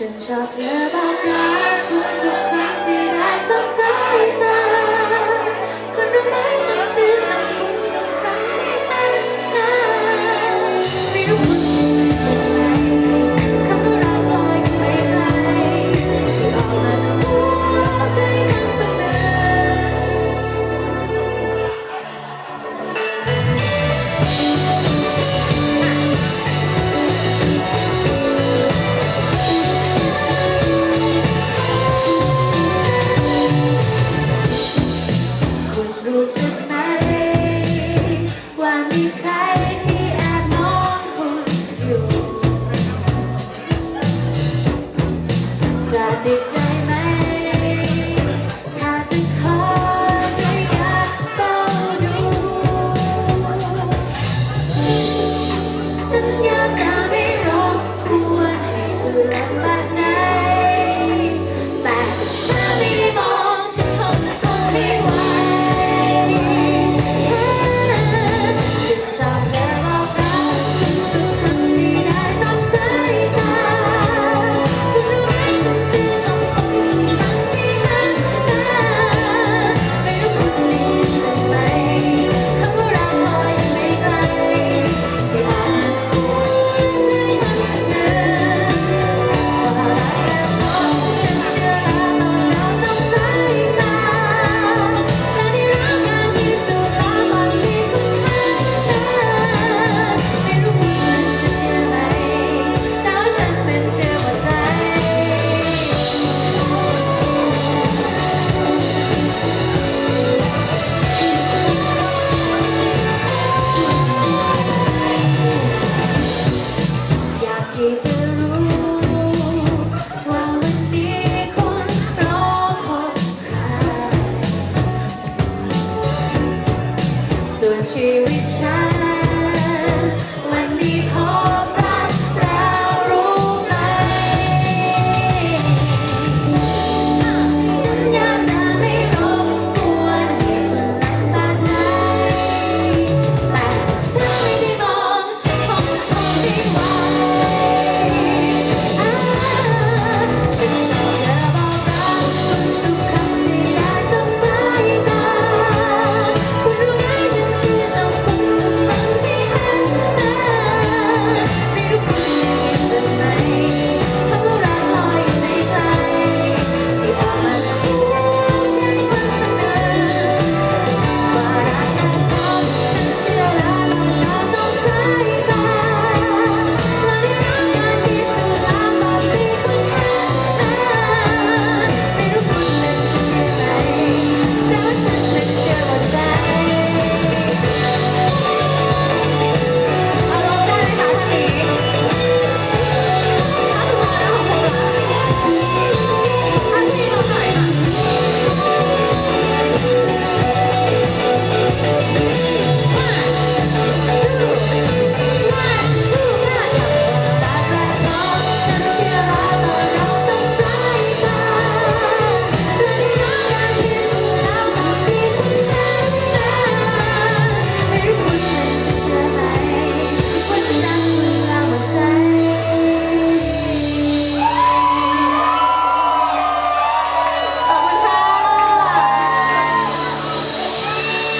ฉันชอบเธอบางรักทุกครั้งที่ได้สบสายตา Sa dip na ชีวิตฉัน